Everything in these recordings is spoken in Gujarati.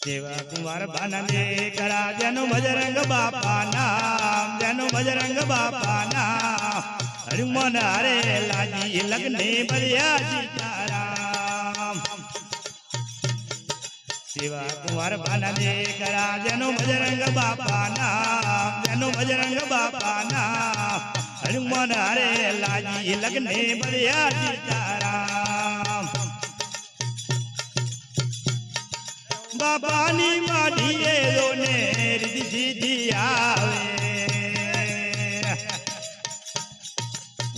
જેવા કુમાર બાનંદે કરા, જેનું બજરંગ બાપા નામ જેનું બજરંગ બાપા નામ હનુમાન હરે લાજી લગ્ને બળ્યા સીતારામ. દેવા કુમાર બાનંદે કરા, જેનું બજરંગ બાપા નામ જેનું બજરંગ બાપા નામ હનુમાન હરે લાજી લગ્ને બળ્યા સીતારામ. બાબાની માડીએ લોને રીધી સીધી આવે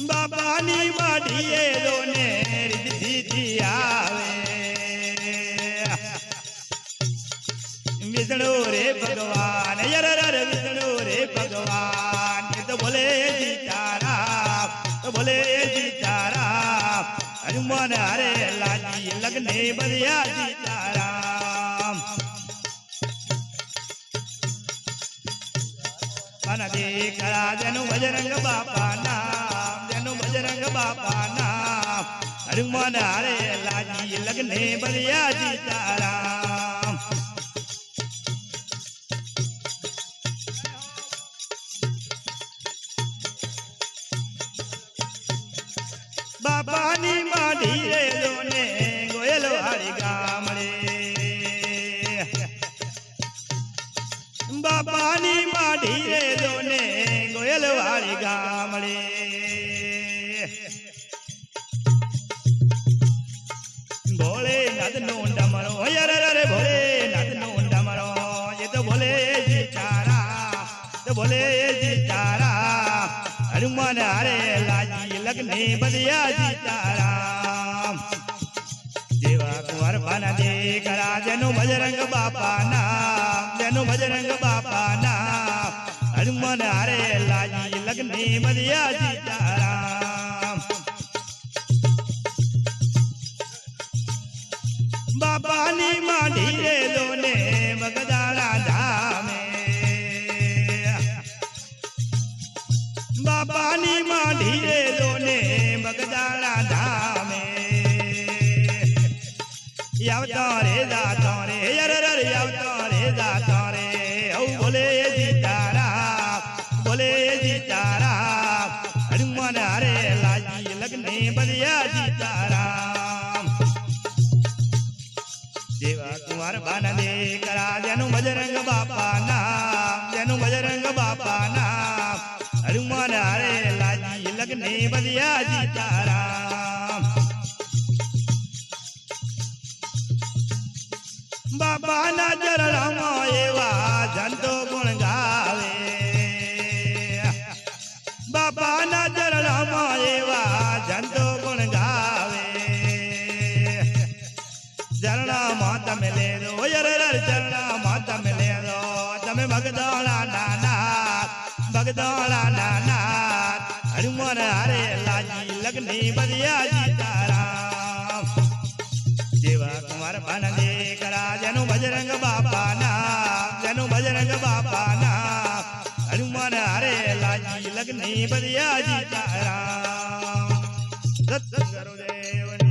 બાબાની માડીએ લોને રીધી સીધી આવે વિષ્ણુ રે ભગવાન, યર ર વિષ્ણુ રે ભગવાન. એ તો બોલે સીતારામ તો બોલે તારા હનુમાન હરે લાજી, લગ્ને બળ્યા સીતારામ મન દીકરા જેનું બજરંગ બાપા નામ જેનું બજરંગ બાપા નામ હનુમાન હરે લાજી લગ્ને બળ્યા સીતારામ બાપાની માઢી રે ભોળે નાદ નો ડમરો યર રે ભોળે નાદ નો ડમરો એ તો ભોલે જીતારા તો ભોલે જીતારા હનુમાન હરે લાજી લગ્ને બદિયા સીતારામ જેવા કુંવર બાના દે કરા જેનું બજરંગ બાપા નામ જેનું બજરંગ બાપા નામ હનુમાન હરે લાજી લગ્ને બદિયા સીતારામ બાપાની માડી રે દોને બગદાણા ધામે. બાપાની માડી રે દોને બગદાણા ધામે. આવતો રે દાતા રે, યાર ર રે આવતો રે જાતો રે. હઉ બોલે કુંવર બાનંદે કરા જેનું બજરંગ બાપા નામ જેનું બજરંગ બાપા નામ હનુમાન હરે લાજી લગ્ને બલિયા જીતારામ. બાપાના ચરણમાં એવા જંતો હરે લાજી, લગ્ને બદિયા સીતારામ જેવા કુમાર બાનંદે કરા જેનું બજરંગ બાપા જેનું બજરંગ બાપા હનુમાન હરે લાજી, લગ્ને કરો જય